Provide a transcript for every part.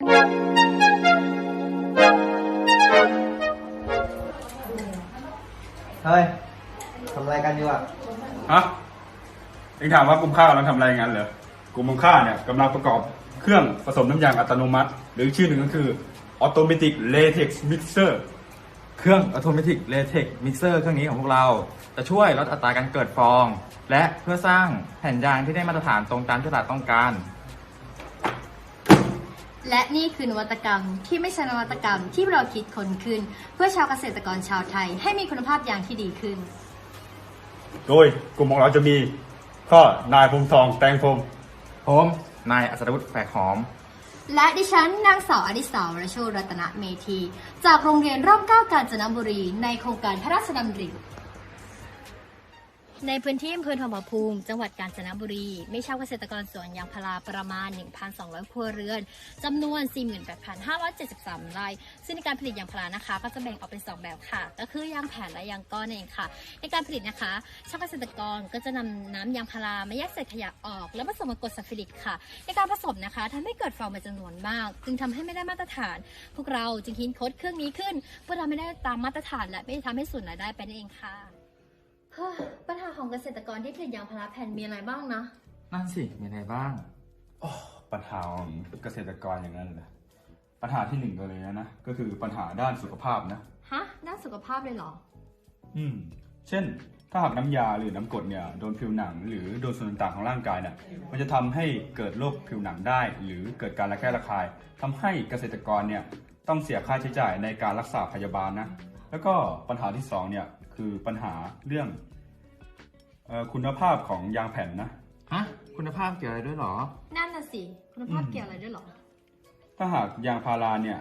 เฮ้ยทำอะไรกันอยู่อะฮะเอ็งถามว่ากลุ่มข้ากำลังทำอะไรงั้นเหรอกลุ่มข้าเนี่ยกำลังประกอบเครื่องผสมน้ำยางอัตโนมัติ หรือชื่อหนึ่งก็คือ Automatic Latex Mixer เครื่อง Automatic Latex Mixer เครื่องนี้ของพวกเราจะช่วยลดอัตราการเกิดฟอง และเพื่อสร้างแผ่นยางที่ได้มาตรฐานตรงตามที่ตลาดต้องการ และนี่คือนวัตกรรมที่ไม่ใช่นวัตกรรมที่เราคิดค้นขึ้น เพื่อชาวเกษตรกรชาวไทย ให้มีคุณภาพยางที่ดีขึ้น โดยกลุ่มของเราจะมีข้อนายพงษ์ทองแตงพรหมผมนายอัศวุฒิแฝกหอม และดิฉันนางสาวอดิสาวรโชรัตนเมธี จากโรงเรียนร่มเกล้ากาญจนบุรี ในโครงการพระราชดำริ ในพื้นที่อำเภอทองผาภูมิ จังหวัดกาญจนบุรี ไม่ชาเกษตรกรสวนยางพาราประมาณ 1,200 ครัวเรือนจำนวน 48,573ไร่ซึ่งในการผลิตยางพารานะคะ ก็จะแบ่งออกเป็น 2 แบบค่ะ ก็คือยางแผ่นและยางก้อนเองค่ะ ในการผลิตนะคะชาวเกษตรกรก็จะนำน้ำยางพารามาแยกเศษขยะออก แล้วผสมกับกรดซัลฟูริกค่ะ ในการผสมนะคะทำให้เกิดฟองเป็นจำนวนมาก จึงทำให้ไม่ได้มาตรฐาน พวกเราจึงคิดค้นเครื่องนี้ขึ้น เพื่อทำให้ได้ตามมาตรฐาน และไม่ทำให้สูญรายได้ไปนั่นเองค่ะ ปัญหาของเกษตรกรที่ผลิตยางพาราแผ่นมีอะไรบ้างนะ นั่นสิมีอะไรบ้างปัญหาของเกษตรกรอย่างนั้นเลยปัญหาที่หนึ่งก็เลยนะ ก็คือปัญหาด้านสุขภาพนะ ฮะ ด้านสุขภาพเลยเหรอ อืม เช่น ถ้าหากน้ำยาหรือน้ำกรดเนี่ยโดนผิวหนัง หรือโดนส่วนต่างๆของร่างกายเนี่ยมันจะทำให้เกิดโรคผิวหนังได้ หรือเกิดการระแคะระคายทำให้เกษตรกรเนี่ยต้องเสียค่าใช้จ่ายในการรักษาพยาบาลนะ แล้วก็ปัญหาที่สองเนี่ย คือปัญหาเรื่องเออคุณภาพของยางแผ่นนะ ฮะ คุณภาพเกี่ยวอะไรด้วยเหรอ นั่นน่ะสิ คุณภาพอืมเกี่ยวอะไรด้วยเหรอ ถ้าหากยางพาราเนี่ย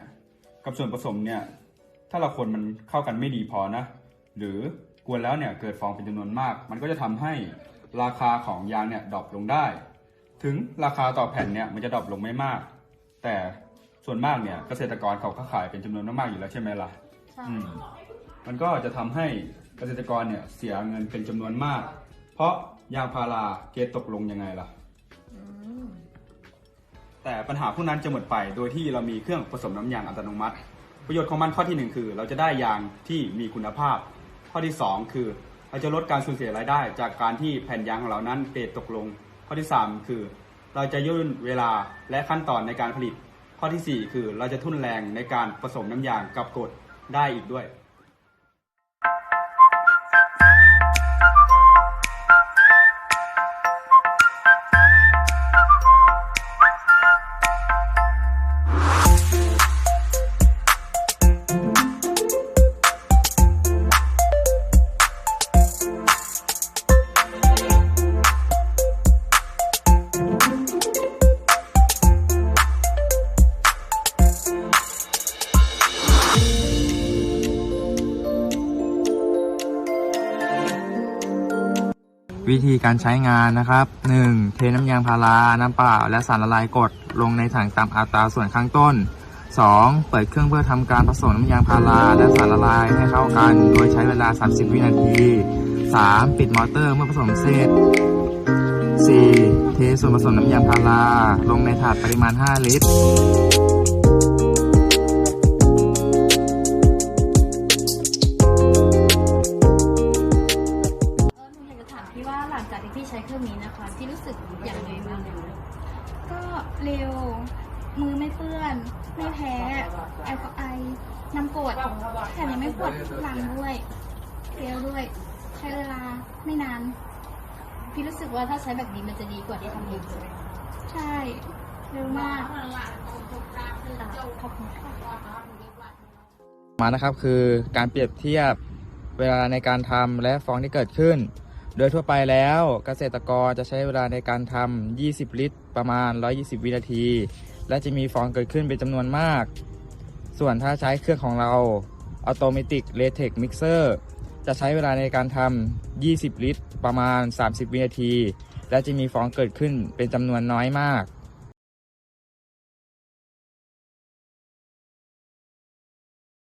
กับส่วนผสมเนี่ยถ้าเราคนมันเข้ากันไม่ดีพอนะ หรือกวนแล้วเนี่ยเกิดฟองเป็นจำนวนมาก มันก็จะทำให้ราคาของยางเนี่ยดรอปลงได้ ถึงราคาต่อแผ่นเนี่ยมันจะดรอปลงไม่มาก แต่ส่วนมากเนี่ยเกษตรกรเขาก็ขายเป็นจำนวนมากๆอยู่แล้วใช่ไหมล่ะ ใช่ อืมมันก็จะทำให้ เกษตรกรเนี่ยเสียเงินเป็นจำนวนมาก เพราะยางพาราเกตตกลงยังไงล่ะ แต่ปัญหาพวกนั้นจะหมดไปโดยที่เรามีเครื่องผสมน้ำยางอัตโนมัติ ประโยชน์ของมันข้อที่หนึ่งคือ เราจะได้ยางที่มีคุณภาพ ข้อที่สองคือ เราจะลดการสูญเสียรายได้ จากการที่แผ่นยางของเรานั้นเกรดตกลง ข้อที่สามคือ เราจะย่นเวลาและขั้นตอนในการผลิต ข้อที่สี่คือเราจะทุ่นแรงในการผสมน้ำยางกับกรดได้อีกด้วย วิธีการใช้งานนะครับ 1. เทน้ำยางพารา น้ำเปล่า และสารละลายกรดลงในถังตามอัตราส่วนข้างต้น 2. เปิดเครื่องเพื่อทำการผสมน้ำยางพารา และสารละลายให้เข้ากัน โดยใช้เวลา 30 วินาที 3. ปิดมอเตอร์เมื่อผสมเสร็จ 4. เทส่วนผสมน้ำยางพาราลงในถาดปริมาณ 5 ลิตรเออหนูอยากจะถามพี่ว่าหลังจากที่พี่ใช้เครื่องนี้นะคะพี่รู้สึกอย่างไรบ้างก็เร็ว มือไม่เปื้อน ไม่แพ้ แอลกอไอน้ำกรดแถมยังไม่ปวดหลังด้วย เร็วด้วย ใช้เวลาไม่นาน พี่รู้สึกว่าถ้าใช้แบบนี้มันจะดีกว่าที่ทำเองใช่ไหมใช่เร็วมากขอบคุณมานะครับคือการเปรียบเทียบเวลาในการทำและฟองที่เกิดขึ้น โดยทั่วไปแล้วเกษตรกรจะใช้เวลาในการทำ 20 ลิตร ประมาณ 120 วินาที และจะมีฟองเกิดขึ้นเป็นจำนวนมาก ส่วนถ้าใช้เครื่องของเรา Automatic Latex Mixer จะใช้เวลาในการทำ 20 ลิตร ประมาณ 30 วินาที และจะมีฟองเกิดขึ้นเป็นจำนวนน้อยมาก